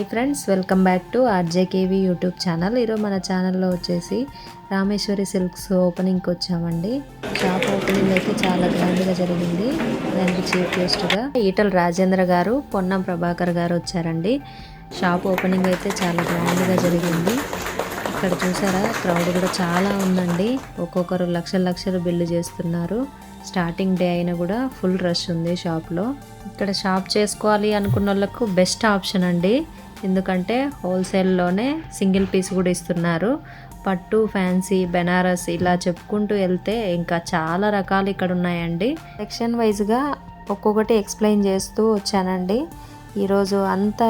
Hi friends welcome back to RJKV YouTube channel. ఈరోజు మన ఛానల్లో వచ్చేసి రామేశ్వరి సిల్క్స్ ఓపెనింగ్కి వచ్చామండి. షాప్ ఓపెనింగ్ అయితే చాలా గ్రాండ్గా జరిగింది. దానికి చీఫ్ గెస్ట్గా ఈటల రాజేంద్ర గారు పొన్నం ప్రభాకర్ గారు వచ్చారండి. షాప్ ఓపెనింగ్ అయితే చాలా గ్రాండ్గా జరిగింది. ఇక్కడ చూసారా క్రౌడ్ కూడా చాలా ఉందండి. ఒక్కొక్కరు లక్షల లక్షలు బిల్లు చేస్తున్నారు. స్టార్టింగ్ డే అయినా కూడా ఫుల్ రష్ ఉంది షాప్లో. ఇక్కడ షాప్ చేసుకోవాలి అనుకున్న వాళ్ళకు బెస్ట్ ఆప్షన్ అండి. ఎందుకంటే హోల్సేల్లోనే సింగిల్ పీస్ కూడా ఇస్తున్నారు. పట్టు ఫ్యాన్సీ బెనారస్ ఇలా చెప్పుకుంటూ వెళ్తే ఇంకా చాలా రకాలు ఇక్కడ ఉన్నాయండి. సెక్షన్ వైజ్గా ఒక్కొక్కటి ఎక్స్ప్లెయిన్ చేస్తూ వచ్చానండి. ఈరోజు అంత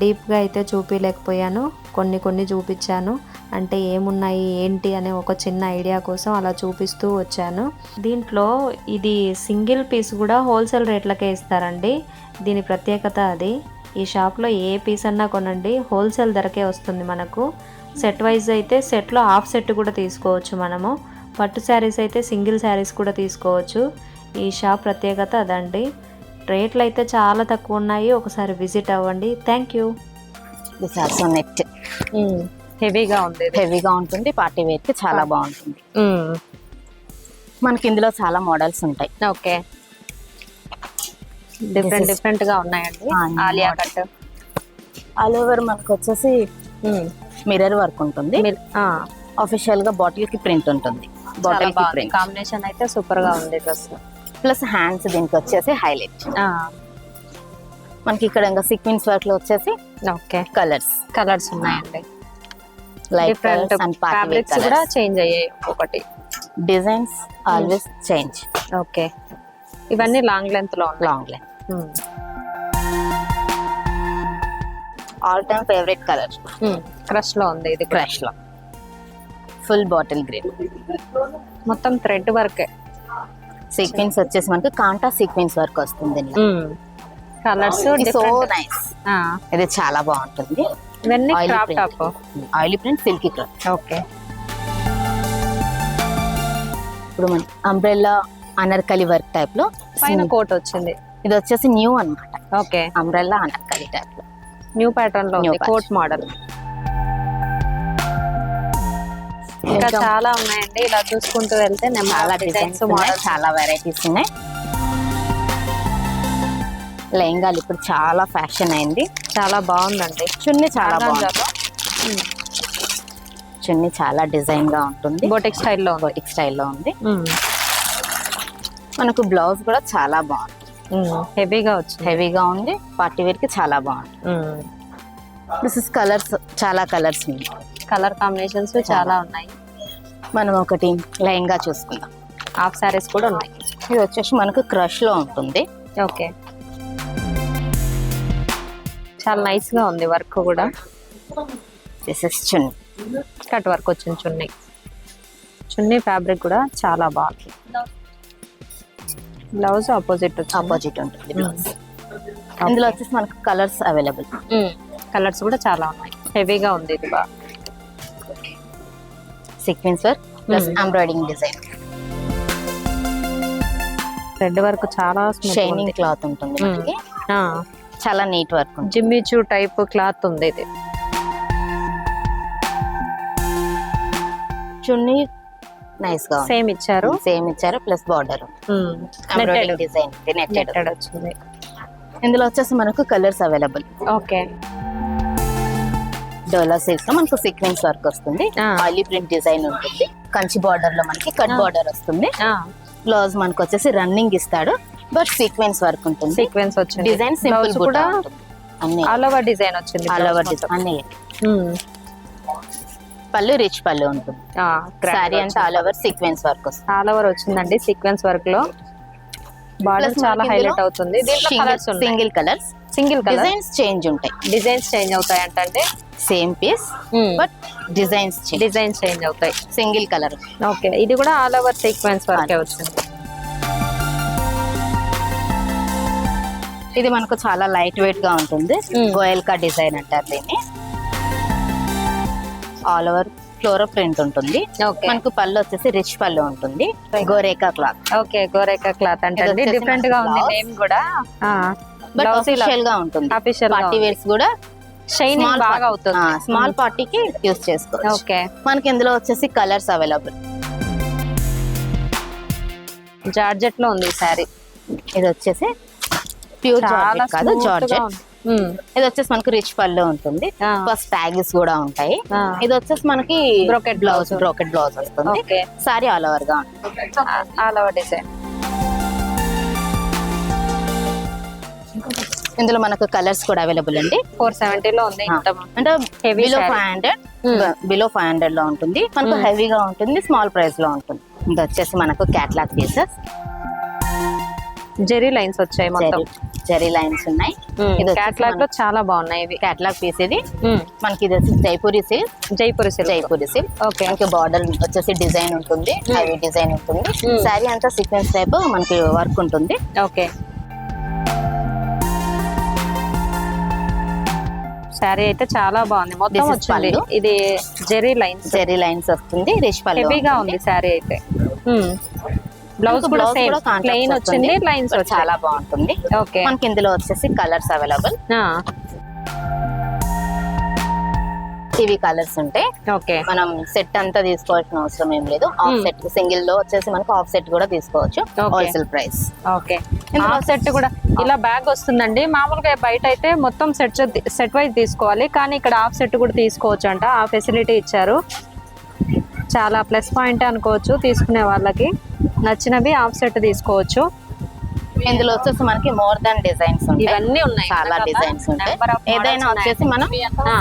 డీప్గా అయితే చూపించలేకపోయాను కొన్ని కొన్ని చూపించాను. అంటే ఏమున్నాయి ఏంటి అనే ఒక చిన్న ఐడియా కోసం అలా చూపిస్తూ వచ్చాను. దీంట్లో ఇది సింగిల్ పీస్ కూడా హోల్సేల్ రేట్లకే ఇస్తారండి. దీని ప్రత్యేకత అది. ఈ షాప్లో ఏ పీస్ అన్నా కొనండి. హోల్సేల్ ధరకే వస్తుంది మనకు. సెట్ వైజ్ అయితే సెట్లో హాఫ్ సెట్ కూడా తీసుకోవచ్చు మనము. పట్టు శారీస్ అయితే సింగిల్ శారీస్ కూడా తీసుకోవచ్చు. ఈ షాప్ ప్రత్యేకత అదండి. రేట్లు అయితే చాలా తక్కువ ఉన్నాయి. ఒకసారి విజిట్ అవ్వండి. Thank you this also net హెవీగా ఉంది హెవీగా ఉంటుంది. పార్టీ వేర్కి చాలా బాగుంటుంది. మనకి ఇందులో చాలా మోడల్స్ ఉంటాయి. ఓకే డిఫరెంట్ డిఫరెంట్గా ఉన్నాయండి. ఆలియా. కట్ ఆల్ ఓవర్ మనకు వచ్చేసి మిర్రర్ వర్క్ ఉంటుంది. అఫీషియల్గా బాటిల్కి ప్రింట్ ఉంటుంది. బాటిల్కి ప్రింట్ కాంబినేషన్ అయితే సూపర్గా ఉంది డ్రెస్ ప్లస్ హ్యాండ్స్ దీనికి వచ్చేసి హైలైట్ మనకి ఇక్కడ ఇంకా సీక్వెన్స్ వర్క్లో వచ్చేసి ఓకే కలర్స్ కలర్స్ ఉన్నాయండి. లైట్ ఫ్యాబ్రిక్స్ కూడా చేంజ్ అయ్యాయి ఒకటి. డిజైన్స్ ఆల్వేస్ చేంజ్ ఓకే ఇవన్నీ లాంగ్ లెంత్లో long line all time favourite colour క్రష్లో ఉంది ఇది. క్రష్లో ఫుల్ బాటిల్ గ్రీన్ మొత్తం థ్రెడ్ వర్క్ సీక్వెన్స్ వచ్చేసి మనకి కాంటా సీక్వెన్స్ వర్క్ వస్తుంది కలర్స్ సో నైస్ ఇది చాలా బాగుంటుంది. ఇవన్నీ crop. Top oily print silky cloth okay ఇప్పుడు మన అంబ్రెల్లా అనర్కలి వర్క్ టైప్లో పైన కోట్ వచ్చింది. ఇది వచ్చేసి న్యూ అన్నమాట. ఓకే. అంబ్రెల్లా అనర్కలి టైప్లో. న్యూ ప్యాటర్న్లో. Coat model. ఇంకా చాలా ఉన్నాయండి ఇలా చూసుకుంటూ వెళ్తే చాలా డిజైన్స్ మోడల్స్. చాలా వెరైటీస్ ఉన్నాయి. లెహంగాలు ఇప్పుడు చాలా ఫ్యాషన్ అయింది. చాలా బాగుందండి. చున్నీ చాలా బాగుంది. చున్నీ చాలా డిజైన్గా ఉంటుంది. బోటిక్ స్టైల్లో బోటిక్ స్టైల్లో ఉంది. మనకు బ్లౌజ్ కూడా చాలా బాగుంది. హెవీగా వచ్చింది. హెవీగా ఉంది. పార్టీ వేర్కి చాలా బాగుంది. దిస్ ఇస్ కలర్స్ చాలా కలర్స్ ఉన్నాయి కలర్ కాంబినేషన్స్ చాలా ఉన్నాయి. మనం ఒకటి లైన్గా చూసుకుందాం. హాఫ్ సారీస్ కూడా ఉన్నాయి. ఇది వచ్చేసి మనకు క్రష్లో ఉంటుంది. ఓకే చాలా నైస్గా ఉంది వర్క్ కూడా. This is chunni cut work వచ్చింది చున్నీ. చున్నీ ఫ్యాబ్రిక్ కూడా చాలా బాగుంది. బ్లౌజ్ ఆపోజిట్ ఆపోజిట్ ఉంటుంది బ్లౌజ్. ఇందులో వచ్చేసి మనకు కలర్స్ అవైలబుల్. కలర్స్ కూడా చాలా ఉన్నాయి. హెవీగా ఉంది ఇది బాగా sequence work plus. Embroiding design red work చాలా షైనింగ్ క్లాత్ ఉంటుంది మనకి. చాలా neat work Jimmy Choo type cloth ఉంది ఇది. చున్నీ నైస్గా సేమ్ ఇచ్చారు. సేమ్ ఇచ్చారు ప్లస్ బార్డర్ డిజైన్ నెట్టెడ్ వచ్చింది. ఇందులో వచ్చేసి మనకు కలర్స్ అవైలబుల్ ఓకే డోలా సిల్క్లో మనకు సీక్వెన్స్ వర్క్ వస్తుంది. Ah. ఆయిలీ ప్రింట్ డిజైన్ ఉంటుంది. కంచి బార్డర్లో మనకి కట్ Ah. బార్డర్ వస్తుంది. బ్లౌజ్ మనకు వచ్చేసి రన్నింగ్ ఇస్తాడు. బట్ సీక్వెన్స్ వర్క్ ఉంటుంది. సీక్వెన్స్ వచ్చింది. డిజైన్ సింపుల్ కూడా అన్ని. ఆల్ ఓవర్ డిజైన్ వచ్చింది ఆల్ ఓవర్ మొత్తం. అన్ని. Hmm. పళ్ళు రిచ్ పళ్ళు ఉంటుంది. సారీ అంతా all over sequence work all over వచ్చిందండి సీక్వెన్స్ వర్క్లో. బార్డర్ చాలా హైలైట్ అవుతుంది. Single colours single colour designs change ఉంటాయి. డిజైన్స్ చేంజ్ అవుతాయి అంటే same piece but designs designs change అవుతాయి. సింగిల్ కలర్ ఓకే ఇది కూడా ఆల్ ఓవర్ సీక్వెన్స్ వర్కే వచ్చింది. ఇది మనకు చాలా లైట్ వెయిట్గా ఉంటుంది. గోయల్కా డిజైన్ అంటారు దీన్ని. ఆల్ ఓవర్ ఫ్లోరో ప్రింట్ ఉంటుంది. మనకు పళ్ళు వచ్చేసి రిచ్ పళ్ళు ఉంటుంది. గోరేకా క్లాత్. ఓకే గోరేకా క్లాత్ అంటే డిఫరెంట్గా ఉంది. నేమ్ కూడా. బట్ అఫీషియల్గా ఉంటుంది. అఫీషియల్ పార్టీ వేర్స్ కూడా షైనింగ్ బాగా అవుతుంది. స్మాల్ పార్టీకి యూస్ చేసుకోవచ్చు. ఓకే మనకి ఇందులో వచ్చేసి కలర్స్ అవైలబుల్ జార్జెట్లో ఉంది శారీ ఇది వచ్చేసి ప్యూర్ జార్జెట్ కాదు జార్జెట్. ఇది వచ్చేసి మనకి రిచ్ పళ్ళు ఉంటుంది. ప్లస్ ట్యాగిస్ కూడా ఉంటాయి. ఇది వచ్చేసి మనకి Brocade బ్లౌజ్. బ్రోకెట్ బ్లౌజ్ వస్తుంది. సారీ ఆల్ ఓవర్గా ఉంటుంది. ఆల్ ఓవర్ డిజైన్ ఇందులో మనకు కలర్స్ కూడా అవైలబుల్ అండి. ఫోర్లో ఉంది ఇంత అంటే below. Five hundred Hmm. Below five హండ్రెడ్లో ఉంటుంది. మనకు Hmm. హెవీగా ఉంటుంది స్మాల్ ప్రైస్లో ఉంటుంది. ఇది వచ్చేసి మనకు క్యాట్లాగ్ పీసెస్ జెరీ లైన్స్ వచ్చాయి మొత్తం. జెరీ లైన్స్ ఉన్నాయి. ఇది క్యాట్లాగ్లో చాలా బాగున్నాయి ఇవి. క్యాట్లాగ్ పీస్ ఇది. మనకి ఇది వచ్చేసి Jaipuri silk Jaipuri silk Jaipuri silk okay. మనకి బార్డర్ వచ్చేసి డిజైన్ ఉంటుంది. హెవీ డిజైన్ ఉంటుంది. శారీ అంతా సీక్వెన్స్ టైప్ మనకి వర్క్ ఉంటుంది. ఓకే. శారీ అయితే చాలా బాగుంది. మొత్తం వచ్చింది. ఇది జెరీ లైన్స్. జెరీ లైన్స్ వస్తుంది. పళ్ళు హెవీగా ఉంది శారీ అయితే. బ్లౌజ్ కూడా ప్లెయిన్ వచ్చింది. లైన్స్ చాలా బాగుంటుంది. ఓకే మనకి ఇందులో వచ్చేసి కలర్స్ అవైలబుల్ ఇవి కలర్స్ ఉంటాయి ఓకే మనం సెట్ అంతా తీసుకోవాల్సిన అవసరం ఏం లేదు. ఆఫ్. సెట్ సింగిల్లో వచ్చేసి మనకు ఆఫ్ సెట్ కూడా తీసుకోవచ్చు. Wholesale price okay half set కూడా ఇలా బ్యాగ్ వస్తుందండి. మామూలుగా బయట అయితే మొత్తం సెట్ సెట్ వైజ్ తీసుకోవాలి. కానీ ఇక్కడ హాఫ్ సెట్ కూడా తీసుకోవచ్చు అంట ఆ ఫెసిలిటీ ఇచ్చారు. చాలా ప్లస్ పాయింట్ అనుకోవచ్చు తీసుకునే వాళ్ళకి. నచ్చినవి హాఫ్ సెట్ తీసుకోవచ్చు. ఇందులో వచ్చేసి మనకి మోర్ దాన్ డిజైన్స్ ఇవన్నీ ఉన్నాయి చాలా? డిజైన్స్ ఉంటాయి. ఏదైనా. వచ్చేసి మనం.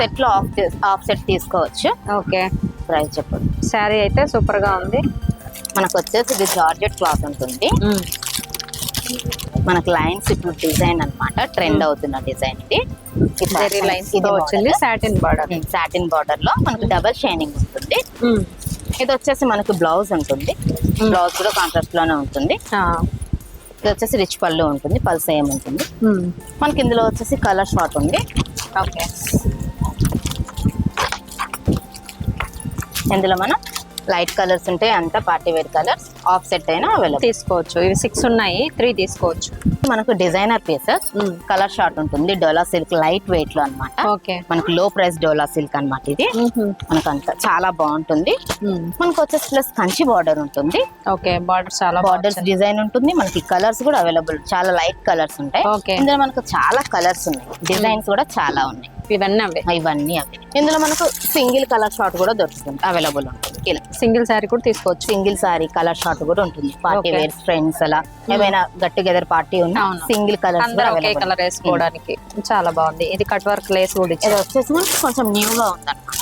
సెట్లో ఆఫ్ ఆఫ్ సెట్ తీసుకోవచ్చు. ఓకే. ప్రైస్ చెప్పండి. శారీ అయితే సూపర్గా ఉంది. మనకు వచ్చేసి ఇది జార్జెట్ క్లాత్ ఉంటుంది. మనకు లైన్స్ ఇప్పుడు డిజైన్ అన్నమాట. ట్రెండ్ అవుతున్న డిజైన్ ఇది. తో వచ్చింది సాటిన్ బార్డర్ సాటిన్ బార్డర్లో మనకు డబల్ షైనింగ్ ఉంటుంది. ఇది వచ్చేసి మనకు బ్లౌజ్ ఉంటుంది. బ్లౌజ్ కూడా కాంట్రాస్ట్లోనే ఉంటుంది. ఇది వచ్చేసి రిచ్ పళ్ళు ఉంటుంది. పల్స్ ఏం ఉంటుంది. మనకి ఇందులో వచ్చేసి కలర్ షార్ట్ ఉంది. ఓకే. ఇందులో మనం లైట్ కలర్స్ ఉంటాయి అంతా party wear colours half set అయినా అవైలబుల్. తీసుకోవచ్చు. ఇవి సిక్స్ ఉన్నాయి త్రీ తీసుకోవచ్చు. మనకు డిజైనర్ పీసెస్ కలర్ షార్ట్ ఉంటుంది డోలా సిల్క్ లైట్ వెయిట్లో అన్నమాట. ఓకే. మనకు లో ప్రైస్ డోలా సిల్క్ అన్నమాట ఇది. మనకు అంత చాలా బాగుంటుంది. మనకు వచ్చేసి ప్లస్ కంచి బార్డర్ ఉంటుంది. ఓకే బార్డర్ చాలా బార్డర్స్ డిజైన్ ఉంటుంది మనకి కలర్స్ కూడా అవైలబుల్ చాలా లైట్ కలర్స్ ఉంటాయి. ఇందులో మనకు చాలా కలర్స్ ఉన్నాయి. డిజైన్స్ కూడా చాలా ఉన్నాయి. ఇవన్నీ అవే. ఇవన్నీ అవి. ఇందులో మనకు సింగిల్ కలర్ షార్ట్ కూడా దొరుకుతుంది. అవైలబుల్ ఉంటుంది. ఇలా సింగిల్ శారీ కూడా తీసుకోవచ్చు. సింగిల్ సారీ కలర్ షార్ట్ కూడా ఉంటుంది. పార్టీ. వేర్ ఫ్రెండ్స్ అలా. ఏమైనా గట్ టుగెదర్ పార్టీ ఉన్నా. సింగిల్ అందరూ ఒకే కలర్ వేసుకోవడానికి చాలా బాగుంది. ఇది కట్ వర్క్ లేస్ కూడా ఇది ఇచ్చారు వచ్చేసి కొంచెం న్యూ గా ఉందన్నమాట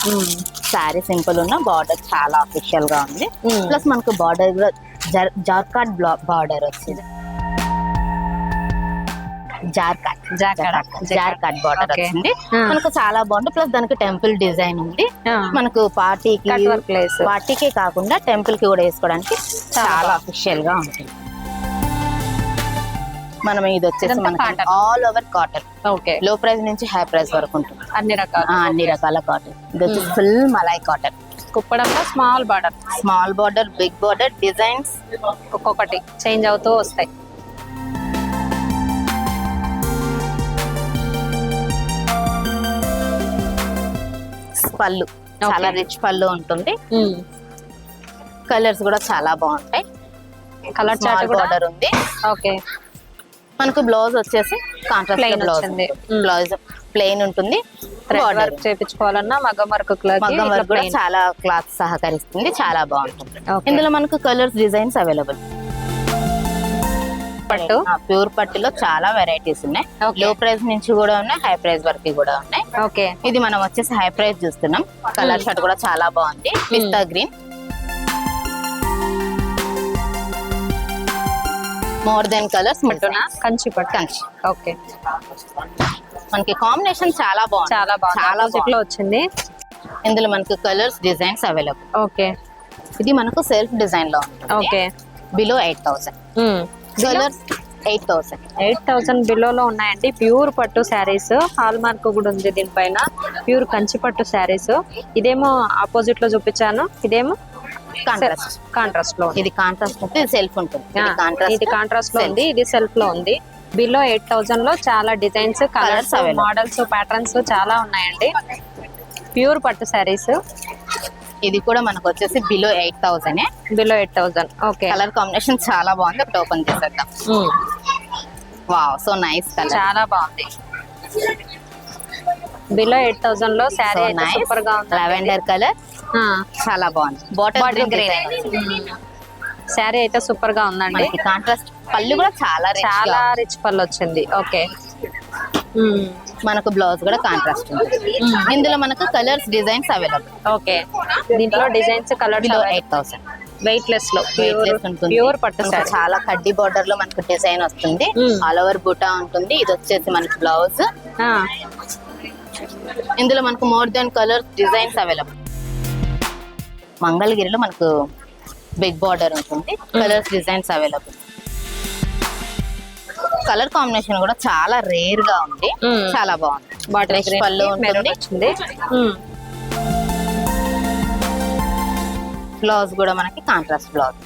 శారీ సింపుల్ ఉన్న బార్డర్ చాలా అఫీషియల్గా ఉంది. Hmm. ప్లస్ మనకు బార్డర్ కూడా జార్కాట్ బార్డర్ వచ్చింది. జార్కాట్ జార్కాట్. జార్కాట్ బార్డర్ Okay. వచ్చింది. మనకు చాలా బాగుంది. ప్లస్ దానికి టెంపుల్ డిజైన్ ఉంది. మనకు పార్టీకి కట్ పార్టీకే కాకుండా టెంపుల్కి కూడా వేసుకోవడానికి చాలా అఫీషియల్గా ఉంటుంది. మనం ఇది వచ్చేసి మనకి. All over cotton okay. Low price నుంచి హై ప్రైస్ వరకు ఉంటుంది. అన్ని రకాలు. అన్ని రకాల కాటన్ ఇది వచ్చి ఫుల్ మలై cotton కుప్పడంలో small border small border big border designs ఒక్కొక్కటి. చేంజ్ అవుతూ వస్తాయి. పళ్ళు. చాలా రిచ్ పళ్ళు ఉంటుంది. కలర్స్ కూడా చాలా బాగుంటాయి. కలర్ చార్ట్ బార్డర్ ఉంది. ఓకే. మనకు బ్లౌజ్ వచ్చేసి కాంట్రాస్ట్ బ్లౌజ్. బ్లౌజ్ ప్లెయిన్ ఉంటుంది. బార్డర్ వర్క్ చేపించుకోవాలన్నా మగ్గం వర్క్ మగ్గం వర్క్ కూడా చాలా క్లాత్ సహకరిస్తుంది. చాలా బాగుంటుంది. ఇందులో మనకు కలర్స్ డిజైన్స్ అవైలబుల్ పట్టు? ప్యూర్ పట్టులో చాలా వెరైటీస్ ఉన్నాయి. లో ప్రైస్ నుంచి కూడా ఉన్నాయి హై ప్రైస్ వరకు కూడా ఉన్నాయి. ఓకే ఇది మనం వచ్చేసి హై ప్రైస్ చూస్తున్నాం. కలర్ షర్ట్ కూడా చాలా బాగుంది. పిస్తా గ్రీన్. మోర్ దెన్ కలర్స్ పట్టునా కంచి పట్టు. కంచి. ఓకే. మనకి కాంబినేషన్ చాలా బాగుంది. చాలా బాగుంది. చాలా ఆపోజిట్లో వచ్చింది. ఇందులో మనకు కలర్స్ డిజైన్స్ అవైలబుల్ ఓకే. ఇది మనకు సెల్ఫ్ డిజైన్లో okay. Below eight thousand colours eight thousand. Eight thousand బిలోలో ఉన్నాయండి. ప్యూర్ పట్టు శారీస్. హాల్ మార్క్ కూడా ఉంది దీనిపైన. ప్యూర్ కంచి పట్టు శారీస్. ఇదేమో ఆపోజిట్లో చూపించాను. ఇదేమో కాంట్రాస్ట్ కాంట్రాస్ట్లో ఉంది. ఇది కాంట్రాస్ట్ ఇది సెల్ఫ్ ఉంటుంది. ఇది కాంట్రాస్ట్ ఇది కాంట్రాస్ట్లో ఉంది. ఇది సెల్ఫ్లో ఉంది. బిలో ఎయిట్ థౌజండ్లో చాలా డిజైన్స్ కలర్స్. మోడల్స్ ప్యాటర్న్స్ చాలా ఉన్నాయండి. ప్యూర్ పట్టు శారీస్. ఇది కూడా మనకు వచ్చేసి below eight thousand below eight thousand okay. Colour combination చాలా బాగుంది. ఒకటి ఓపెన్ చేసేద్దాం. వావ్ సో నైస్ కలర్ చాలా బాగుంది. బిలో ఎయిట్ థౌజండ్లో శారీ సూపర్గా ఉంది లావెండర్ కలర్ చాలా బాగుంది. Bottle green. శారీ అయితే సూపర్గా ఉందండి. మనకి కాంట్రాస్ట్ పళ్ళు కూడా చాలా చాలా. రిచ్ పళ్ళు వచ్చింది. ఓకే మనకు బ్లౌజ్ కూడా కాంట్రాస్ట్ ఉంది ఇందులో మనకు కలర్స్ డిజైన్స్ అవైలబుల్ ఓకే దీంట్లో designs colours below eight thousand weight లెస్లో. Weight less ఉంటుంది. ప్యూర్ పట్టు శారీ చాలా కడ్డీ బార్డర్లో మనకు డిజైన్ వస్తుంది. ఆల్ ఓవర్ బూటా ఉంటుంది. ఇది వచ్చేసి మనకి బ్లౌజ్ ఇందులో మనకు more than colours designs available మంగళగిరిలో మనకు బిగ్ బార్డర్ ఉంటుంది. Colours designs available colour combination కూడా చాలా రేర్గా ఉంది. Mm. చాలా బాగుంది. Rich పళ్ళు ఉంటుంది. బ్లౌజ్ కూడా మనకి కాంట్రాస్ట్ బ్లౌజ్.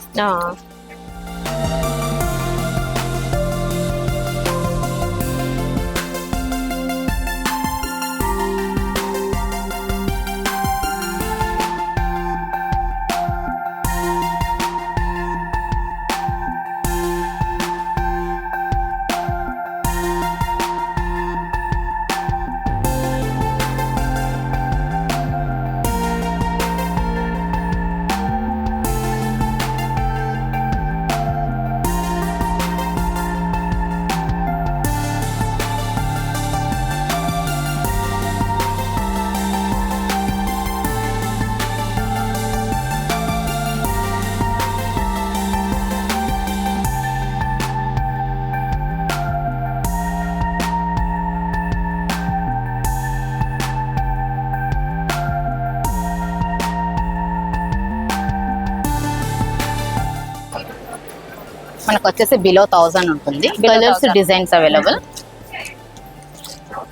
మనకు వచ్చేసి బిలో థౌసండ్ ఉంటుంది కలర్స్ 1000. డిజైన్స్ అవైలబుల్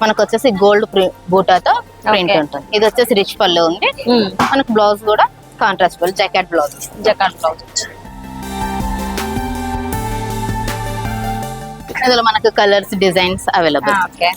మనకు వచ్చేసి గోల్డ్ బూటాతో ప్రింట్. ఉంటుంది. ఇది వచ్చేసి రిచ్ పళ్ళు ఉంది. మనకు బ్లౌజ్ కూడా contrast blouse jacket blouse jacket blouse ఇందులో మనకు కలర్స్ డిజైన్స్ అవైలబుల్ ఓకే